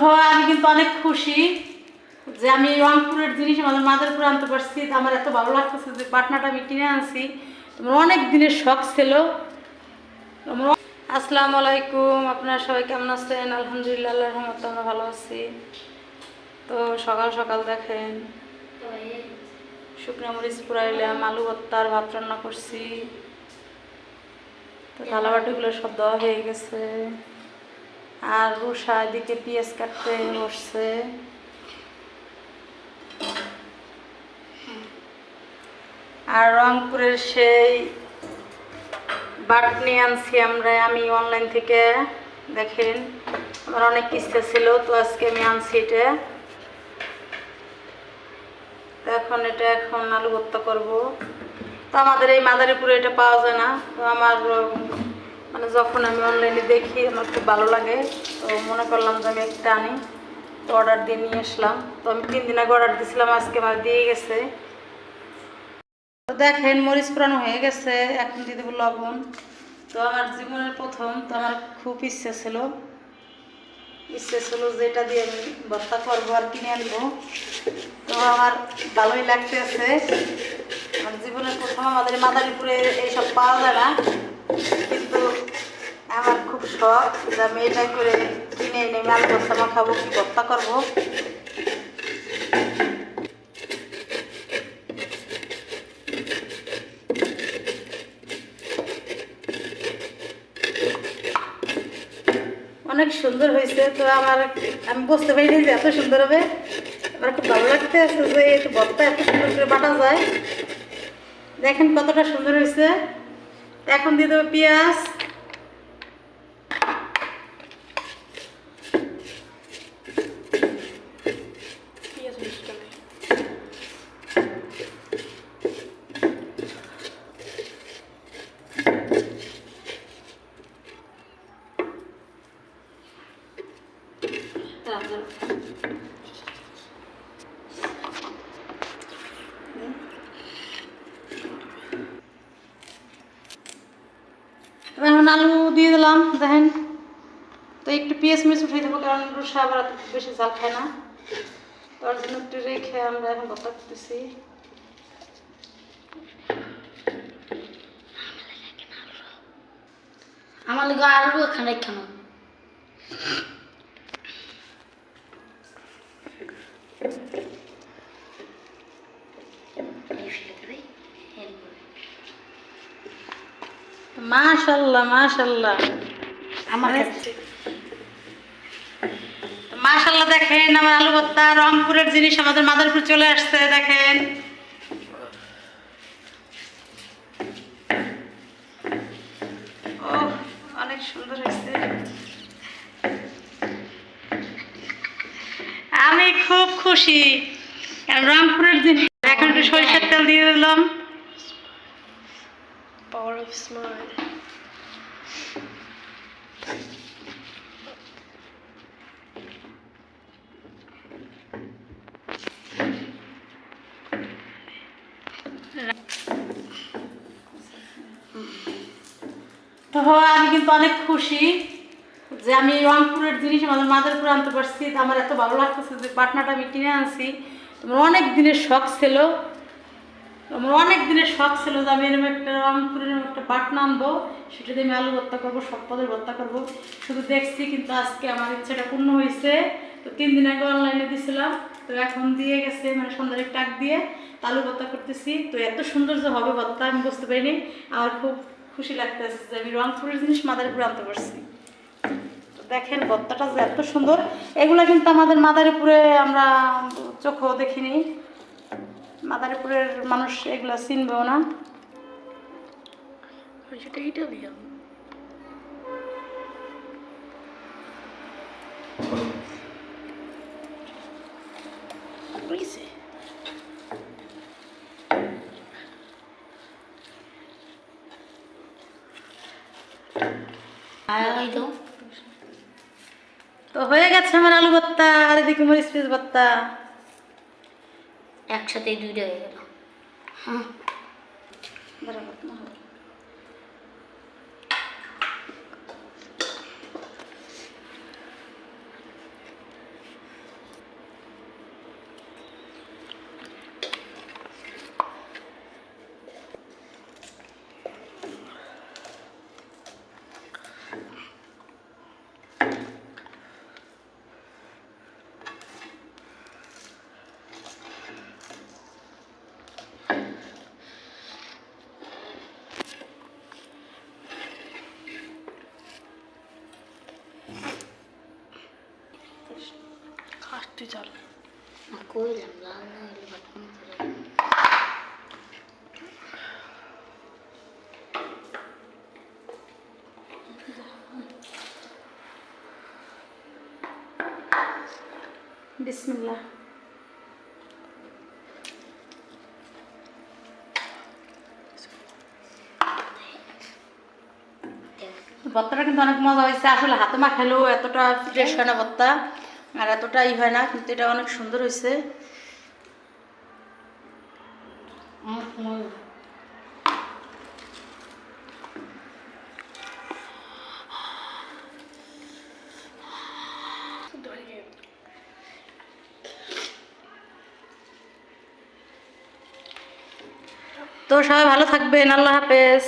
হয়, আমি কিন্তু অনেক খুশি যে আমি রংপুরের জিনিস আমাদের মাদারপুরে আনতে পারছি। আমার এত ভালো লাগতেছে যে পাটনাটা আমি কিনে আনছি। তোমার অনেক দিনের শখ ছিল। আসসালামু আলাইকুম, আপনারা সবাই কেমন আছেন? আলহামদুলিল্লাহ, আল্লাহর রহমতে আমরা ভালো আছি। তো সকাল সকাল দেখেন, শুকনো মরিচ পুরাইলাম, আলু ভর্তার ভাত রান্না করছি। তো থালাবাটিগুলো সব দেওয়া হয়ে গেছে। আর রুষা এদিকে পেঁয়াজ কাটতে বসছে। আর রংপুরের সেই বাটনি আনছি আমরা, আমি অনলাইন থেকে। দেখেন, আমার অনেক ইচ্ছা ছিল, তো আজকে আমি আনছি এটা। এখন এটা এখন আলু ভর্তা করব। তো আমাদের এই মাদারীপুরে এটা পাওয়া যায় না, তো আমার মানে যখন আমি অনলাইনে দেখি, আমার খুব ভালো লাগে। তো মনে করলাম যে আমি একটা আনি। তো অর্ডার দিয়ে নিয়ে আসলাম। তো আমি তিন দিন আগে অর্ডার দিয়েছিলাম, আজকে আমার দিয়ে গেছে। তো দেখেন, মরিচ পুরানো হয়ে গেছে, এখন দিয়ে দেবো লবণ। তো আমার জীবনের প্রথম, তো আমার খুব ইচ্ছে ছিল। ইচ্ছে ছিল যে এটা দিয়ে আমি ভর্তা করব আর কিনে আনব। তো আমার ভালোই লাগতেছে। আমার জীবনের প্রথম আমাদের মাদারীপুরে এইসব পাওয়া যায় না। শখ করে কিনে এনে মাল ভর্তা মাখাবো, কি ভর্তা করব? অনেক সুন্দর হয়েছে, তো আমার আমি বুঝতে পারিনি যে এত সুন্দর হবে। আমার খুব ভালো লাগতে আছে যে এই ভর্তা এত সুন্দর করে বাটা যায়। দেখেন কতটা সুন্দর হয়েছে। এখন দিয়ে দেবো পেঁয়াজ। এখন আলু দিয়ে দিলাম দেখেন তো একটু পেঁয়াজ মিচ উঠাই দেবো কারণ রুষা আবার বেশি ঝাল খায় না তার জন্য একটু রেখে আমরা এখন ভর্তা করতেছি আমার লাগে আরও এখানে কেন মাশাল্লাহ মাশাল্লাহ। আমার মাশাল্লাহ দেখেন আমার আলু ভর্তা রংপুরের জিনিস আমাদের মাদারপুর চলে আসছে দেখেন। ও অনেক সুন্দর হয়েছে। আমি খুব খুশি। কারণ রংপুরের জিনিস এখন একটু সরিষার তেল দিয়ে দিলাম। অফ স্মাইল তো আমি কিন্তু অনেক খুশি যে আমি রংপুরের জিনিস আমাদের মাদারপুরে আনতে পারছি। আমার এত ভালো লাগতেছে যে পাটনাটা আমি কিনে আনছি। তোমার অনেক দিনের শখ ছিল। আমার অনেক দিনের শখ ছিল যে আমি এরকম একটা রংপুরের একটা পাটনা আনব সেটা দিয়ে আমি আলু ভর্তা করব, সব পদের ভর্তা করব। শুধু দেখছি কিন্তু আজকে আমার ইচ্ছাটা পূর্ণ হয়েছে। তো তিন দিন আগে অনলাইনে দিয়েছিলাম তো এখন দিয়ে গেছে মানে সন্ধ্যার টাক দিয়ে আলু ভর্তা করতেছি। তো এত সুন্দর যে হবে ভর্তা, আমি বুঝতে পারিনি। আমার খুব খুশি লাগতেছে যে আমি রংপুরের জিনিস মাদারীপুরে আনতে পারছি। তো দেখেন ভর্তাটা যে এত সুন্দর। এগুলো কিন্তু আমাদের মাদারীপুরে আমরা চোখেও দেখিনি। মাদারীপুরের মানুষ এগুলো চিনবেও না। সেটা তো হয়ে গেছে আমার আলু ভর্তা আর এদিকে মরিচ পিস ভর্তা। একসাথে দুইটা হয়ে গেল। হ্যাঁ। বরাবর না তুই চল। কইলাম লাল না হলে ভাত বিসমিল্লাহ। ভর্তাটা কিন্তু অনেক মজা হয়েছে। আসলে হাতে মাখালেও এতটা ফ্রেশ হয় না ভর্তা আর এতটাই হয় না, কিন্তু এটা অনেক সুন্দর হয়েছে। তো সবাই ভালো থাকবেন, আল্লাহ হাফেজ।